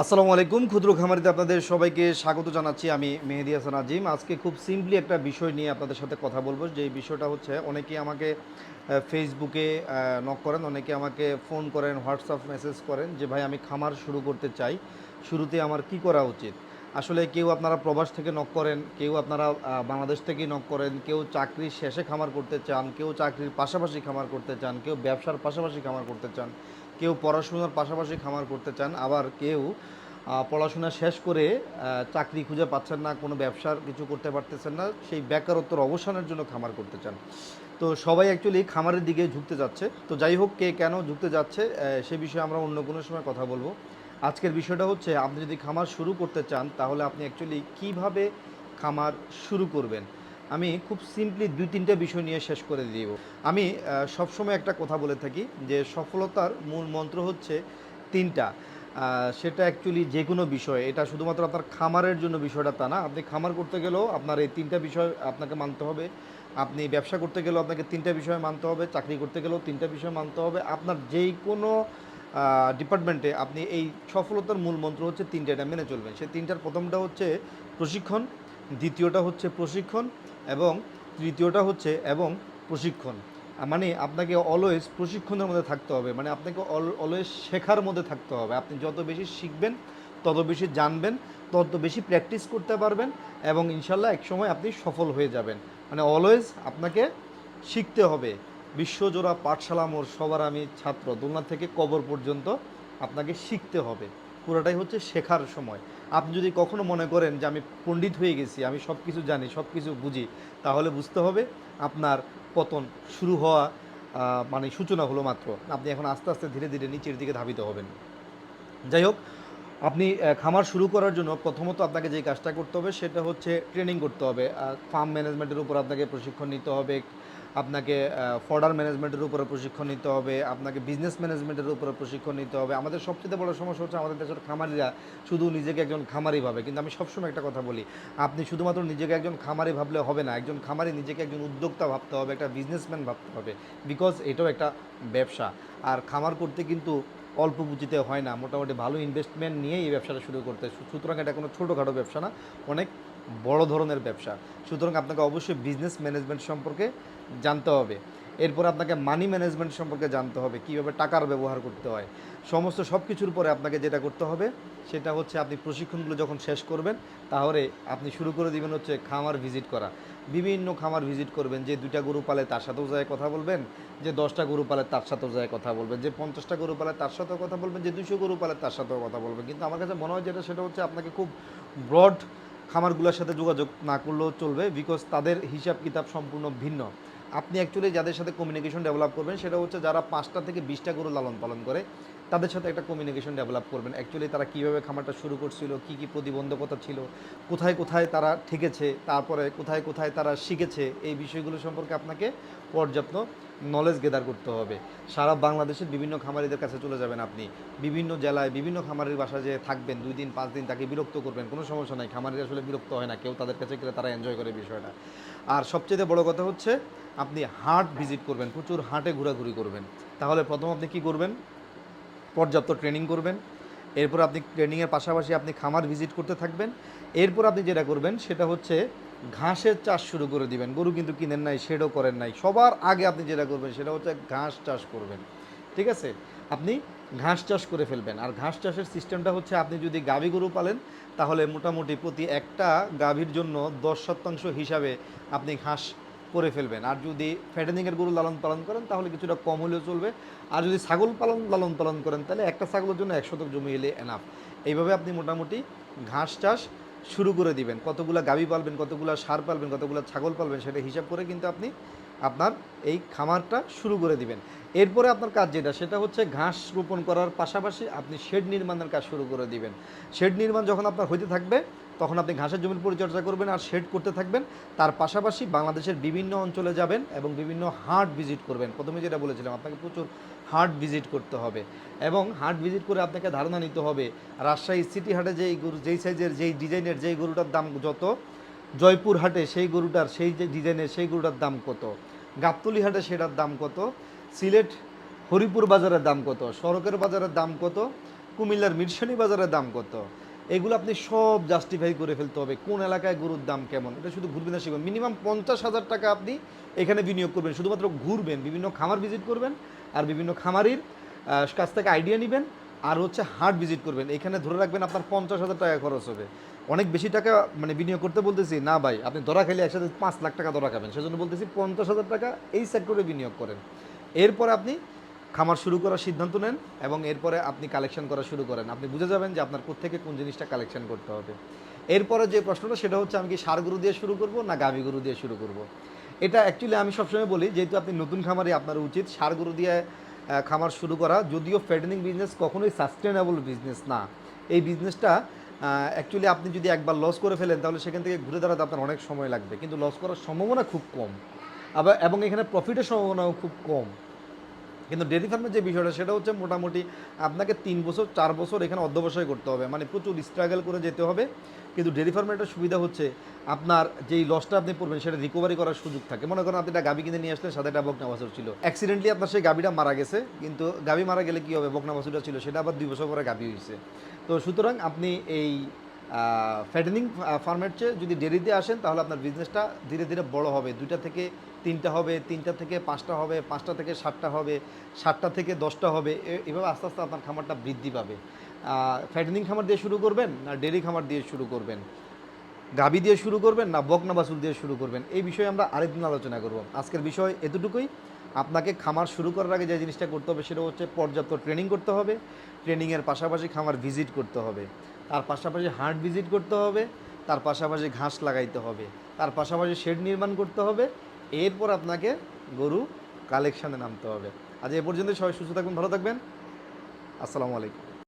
আসসালামু আলাইকুম, ক্ষুদ্র খামারিতে আপনাদের সবাইকে স্বাগত জানাচ্ছি। আমি মেহেদি হাসান আজিম। আজকে খুব সিম্পলি একটা বিষয় নিয়ে আপনাদের সাথে কথা বলব। যে বিষয়টা হচ্ছে, অনেকেই আমাকে ফেসবুকে নক করেন অনেকে আমাকে ফোন করেন, হোয়াটসঅ্যাপ মেসেজ করেন যে, ভাই, আমি খামার শুরু করতে চাই। শুরুতে আমার কি করা উচিত? আসলে কেউ আপনারা প্রবাস থেকে নক করেন, কেউ আপনারা বাংলাদেশ থেকে নক করেন, কেউ চাকরির শেষে খামার করতে চান, কেউ চাকরির পাশাপাশি খামার করতে চান, কেউ ব্যবসার পাশাপাশি খামার করতে চান, কেউ পড়াশোনার পাশাপাশি খামার করতে চান, আবার কেউ পড়াশোনা শেষ করে চাকরি খুঁজে পাচ্ছেন না, কোনো ব্যবসার কিছু করতে পারতেছেন না, সেই বেকারত্বর অবসানের জন্য খামার করতে চান। তো সবাই অ্যাকচুয়ালি খামারের দিকে ঝুঁকতে যাচ্ছে। তো যাই হোক, কে কেন ঝুঁকতে যাচ্ছে সে বিষয়ে আমরা অন্য কোনো সময় কথা বলব। আজকের বিষয়টা হচ্ছে, আপনি যদি খামার শুরু করতে চান, তাহলে আপনি অ্যাকচুয়ালি কীভাবে খামার শুরু করবেন? আমি খুব সিম্পলি দুই তিনটা বিষয় নিয়ে শেষ করে দিব। আমি সবসময় একটা কথা বলে থাকি যে, সফলতার মূল মন্ত্র হচ্ছে তিনটা। সেটা অ্যাকচুয়ালি যে কোনো বিষয়। এটা শুধুমাত্র আপনার খামারের জন্য বিষয়টা তা না। আপনি খামার করতে গেলেও আপনার এই তিনটা বিষয় আপনাকে মানতে হবে। আপনি ব্যবসা করতে গেলেও আপনাকে তিনটা বিষয় মানতে হবে। চাকরি করতে গেলেও তিনটা বিষয় মানতে হবে। আপনার যেই কোনো ডিপার্টমেন্টে আপনি এই সফলতার মূল মন্ত্র হচ্ছে তিনটা এটা মেনে চলবেন। সেই তিনটার প্রথমটা হচ্ছে প্রশিক্ষণ, দ্বিতীয়টা হচ্ছে প্রশিক্ষণ এবং তৃতীয়টা হচ্ছে এবং প্রশিক্ষণ। মানে আপনাকে অলওয়েজ প্রশিক্ষণের মধ্যে থাকতে হবে। মানে আপনাকে অলওয়েজ শেখার মধ্যে থাকতে হবে। আপনি যত বেশি শিখবেন, তত বেশি জানবেন, তত বেশি প্র্যাকটিস করতে পারবেন এবং ইনশাল্লাহ একসময় আপনি সফল হয়ে যাবেন। মানে অলওয়েজ আপনাকে শিখতে হবে। বিশ্বজোড়া পাঠশালা মোর সবার আমি ছাত্র। দোলনা থেকে কবর পর্যন্ত আপনাকে শিখতে হবে। পুরোটাই হচ্ছে শেখার সময়। আপনি যদি কখনো মনে করেন যে আমি পণ্ডিত হয়ে গেছি, আমি সব কিছু জানি সব কিছু বুঝি, তাহলে বুঝতে হবে আপনার পতন শুরু হওয়া মানে সূচনা হলো মাত্র। আপনি এখন আস্তে আস্তে ধীরে ধীরে নিচের দিকে ধাবিত হবেন। যাই হোক, আপনি খামার শুরু করার জন্য প্রথমত আপনাকে যে কাজটা করতে হবে সেটা হচ্ছে ট্রেনিং করতে হবে। ফার্ম ম্যানেজমেন্টের উপর আপনাকে প্রশিক্ষণ নিতে হবে। আপনাকে ফর্ডার ম্যানেজমেন্টের উপরে প্রশিক্ষণ নিতে হবে, আপনাকে বিজনেস ম্যানেজমেন্টের উপরে প্রশিক্ষণ নিতে হবে। আমাদের সবচেয়ে বড় সমস্যা হচ্ছে আমাদের দেশের খামারিরা শুধু নিজেকে একজন খামারি ভাবে। কিন্তু আমি সবসময় একটা কথা বলি, আপনি শুধুমাত্র নিজেকে একজন খামারি ভাবলে হবে না, একজন খামারি নিজেকে একজন উদ্যোক্তা ভাবতে হবে, একটা বিজনেসম্যান ভাবতে হবে বিকজ এটাও একটা ব্যবসা। আর খামার করতে কিন্তু অল্প পুঁজিতে হয় না, মোটামুটি ভালো ইনভেস্টমেন্ট নিয়ে এই ব্যবসাটা শুরু করতে সুতরাং এটা কোনো ছোটোখাটো ব্যবসা না, অনেক বড় ধরনের ব্যবসা। সুতরাং আপনাকে অবশ্যই বিজনেস ম্যানেজমেন্ট সম্পর্কে জানতে হবে। এরপর আপনাকে মানি ম্যানেজমেন্ট সম্পর্কে জানতে হবে, কীভাবে টাকার ব্যবহার করতে হয়। সমস্ত সব কিছুর পরে আপনাকে যেটা করতে হবে, সেটা হচ্ছে আপনি প্রশিক্ষণগুলো যখন শেষ করবেন, তাহলে আপনি শুরু করে দিবেন হচ্ছে খামার ভিজিট করা। বিভিন্ন খামার ভিজিট করবেন, যে দুইটা গরু পালে তার সাথেও যায় কথা বলবেন, যে দশটা গরু পালে তার সাথেও যায় কথা বলবেন, যে পঞ্চাশটা গরু পালে তার সাথেও কথা বলবেন, যে দুশো গরু পালে তার সাথেও কথা বলবেন। কিন্তু আমার কাছে মনে হয় যেটা, সেটা হচ্ছে আপনাকে খুব ব্রড খামারগুলোর সাথে যোগাযোগ না করলেও চলবে বিকজ তাদের হিসাব কিতাব সম্পূর্ণ ভিন্ন। আপনি অ্যাকচুয়ালি যাদের সাথে কমিউনিকেশন ডেভেলপ করবেন, সেটা হচ্ছে যারা পাঁচটা থেকে বিশটা গরু লালন পালন করে, তাদের সাথে একটা কমিউনিকেশন ডেভেলপ করবেন। অ্যাকচুয়ালি তারা কীভাবে খামারটা শুরু করছিল, কী কী প্রতিবন্ধকতা ছিল, কোথায় কোথায় তারা ঠেকেছে, তারপরে কোথায় কোথায় তারা শিখেছে, এই বিষয়গুলো সম্পর্কে আপনাকে পর্যাপ্ত নলেজ গেদার করতে হবে। সারা বাংলাদেশের বিভিন্ন খামারিদের কাছে চলে যাবেন আপনি। বিভিন্ন জেলায় বিভিন্ন খামারের বাসায় যে থাকবেন, দুই দিন, পাঁচ দিন তাকে বিরক্ত করবেন, কোনো সমস্যা নাই। খামারিরা আসলে বিরক্ত হয় না, কেউ তাদের কাছে গেলে তারা এনজয় করে বিষয়টা। আর সবচেয়ে বড় কথা হচ্ছে, আপনি হাট ভিজিট করবেন, প্রচুর হাটে ঘোরাঘুরি করবেন। তাহলে প্রথম আপনি কি করবেন? পর্যাপ্ত ট্রেনিং করবেন। এরপর আপনি ট্রেনিংয়ের পাশাপাশি আপনি খামার ভিজিট করতে থাকবেন। এরপর আপনি যেটা করবেন, সেটা হচ্ছে ঘাসের চাষ শুরু করে দিবেন। গরু কিন্তু কিনেন নাই, শেডও করেন নাই। সবার আগে আপনি যেটা করবেন সেটা হচ্ছে ঘাস চাষ করবেন। ঠিক আছে? আপনি ঘাস চাষ করে ফেলবেন। আর ঘাস চাষের সিস্টেমটা হচ্ছে আপনি যদি গাভী গরু পালেন, তাহলে মোটামুটি প্রতি একটা গাভীর জন্য দশ শতাংশ হিসাবে আপনি ঘাস করে ফেলবেন। আর যদি ফ্যাটেনিংয়ের গরু লালন পালন করেন, তাহলে কিছুটা কম হলেও চলবে। আর যদি ছাগল পালন, লালন পালন করেন, তাহলে একটা ছাগলের জন্য এক শতক জমি এলে এনাফ এইভাবে আপনি মোটামুটি ঘাস চাষ শুরু করে দিবেন। কতগুলা গাভী পালবেন, কতগুলা সার পালবেন, কতগুলা ছাগল পালবেন, সেটা হিসাব করে কিন্তু আপনি আপনার এই খামারটা শুরু করে দিবেন। এরপরে আপনার কাজ যেটা, সেটা হচ্ছে ঘাস রোপণ করার পাশাপাশি আপনি শেড নির্মাণের কাজ শুরু করে দিবেন। শেড নির্মাণ যখন আপনার হইতে থাকবে, তখন আপনি ঘাসের জমির পরিচর্যা করবেন আর শেড করতে থাকবেন। তার পাশাপাশি বাংলাদেশের বিভিন্ন অঞ্চলে যাবেন এবং বিভিন্ন হাট ভিজিট করবেন। প্রথমে যেটা বলেছিলাম, আপনাকে প্রচুর হাট ভিজিট করতে হবে। এবং হার্ট ভিজিট করে আপনাকে ধারণা নিতে হবে, রাজশাহী সিটি হাটে যেই গরু, যেই সাইজের, যেই ডিজাইনের যেই গরুটার দাম যত, জয়পুর হাটে সেই গরুটার, সেই যে ডিজাইনের সেই গরুটার দাম কত, গাবতলি হাটে সেটার দাম কত, সিলেট হরিপুর বাজারের দাম কত, সড়কের বাজারের দাম কত, কুমিল্লার মিরসানি বাজারের দাম কত এগুলো আপনি সব জাস্টিফাই করে ফেলতে হবে। কোন এলাকায় গরুর দাম কেমন? এটা শুধু ঘুরবেন না, শিখবেন। মিনিমাম পঞ্চাশ হাজার টাকা আপনি এখানে বিনিয়োগ করবেন। শুধুমাত্র ঘুরবেন, বিভিন্ন খামার ভিজিট করবেন আর বিভিন্ন খামারির কাছ থেকে আইডিয়া নেবেন আর হচ্ছে হাট ভিজিট করবেন। এখানে ধরে রাখবেন আপনার পঞ্চাশ হাজার টাকা খরচ হবে। অনেক বেশি টাকা মানে বিনিয়োগ করতে বলতেছি, না ভাই, আপনি ধরা খেলে একসাথে পাঁচ লাখ টাকা ধরা খাবেন। সেজন্য বলতেছি পঞ্চাশ হাজার টাকা এই সেক্টরে বিনিয়োগ করেন। এরপর আপনি খামার শুরু করার সিদ্ধান্ত নেন এবং এরপরে আপনি কালেকশন করা শুরু করেন। আপনি বুঝে যাবেন যে আপনার কোথেকে কোন জিনিসটা কালেকশন করতে হবে। এরপরে যে প্রশ্নটা, সেটা হচ্ছে আমি কি সার গরু দিয়ে শুরু করব না গাভী গরু দিয়ে শুরু করব? এটা অ্যাকচুয়ালি আমি সবসময় বলি, যেহেতু আপনি নতুন খামারে আপনার উচিত সার গরু দিয়ে খামার শুরু করা। যদিও ফেডেনিং বিজনেস কখনোই সাস্টেনেবল বিজনেস না। এই বিজনেসটা অ্যাকচুয়ালি আপনি যদি একবার লস করে ফেলেন, তাহলে সেখান থেকে ঘুরে দাঁড়াতে আপনার অনেক সময় লাগবে। কিন্তু লস করার সম্ভাবনা খুব কম। আবার, এবং এখানে প্রফিটের সম্ভাবনাও খুব কম। কিন্তু ডেয়ারি ফার্মের যে বিষয়টা, সেটা হচ্ছে মোটামুটি আপনাকে তিন বছর, চার বছর এখানে অধ্যবসায় করতে হবে। মানে প্রচুর স্ট্রাগল করে যেতে হবে। কিন্তু ডেয়ারি ফার্মের একটা সুবিধা হচ্ছে, আপনার যেই লসটা আপনি পড়বেন, সেটা রিকভারি করার সুযোগ থাকে। মনে করেন আপনি একটা গাবি কিনে নিয়ে আসলেন, সাথে একটা বকনা বাছুর ছিল। অ্যাক্সিডেন্টলি আপনার সেই গাবিটা মারা গেছে, কিন্তু গাবি মারা গেলে কী হবে? বকনা বাছুরটা ছিল, সেটা আবার দুই বছর পরে গাবি হয়েছে তো সুতরাং আপনি এই ফ্যাটেনিং ফার্মের চেয়ে যদি দেরিতে আসেন, তাহলে আপনার বিজনেসটা ধীরে ধীরে বড় হবে। দুইটা থেকে তিনটা হবে, তিনটা থেকে পাঁচটা হবে, পাঁচটা থেকে সাতটা হবে, সাতটা থেকে দশটা হবে এভাবে আস্তে আস্তে আপনার খামারটা বৃদ্ধি পাবে। ফ্যাটেনিং খামার দিয়ে শুরু করবেন না ডেরি খামার দিয়ে শুরু করবেন? গাবি দিয়ে শুরু করবেন না বকনা বাছুর দিয়ে শুরু করবেন? এই বিষয়ে আমরা আরেকদিন আলোচনা করব। আজকের বিষয় এতটুকুই। আপনাকে খামার শুরু করার আগে যে জিনিসটা করতে হবে, সেটা হচ্ছে পর্যাপ্ত ট্রেনিং করতে হবে। ট্রেনিংয়ের পাশাপাশি খামার ভিজিট করতে হবে। তার পাশাপাশি হাট ভিজিট করতে হবে, তার পাশাপাশি ঘাস লাগাইতে হবে, তার পাশাপাশি শেড নির্মাণ করতে হবে, এরপর আপনাকে গরু কালেকশানে নামতে হবে। আজ এ পর্যন্ত সবাই সুস্থ থাকবেন ভালো থাকবেন। আসসালামু আলাইকুম।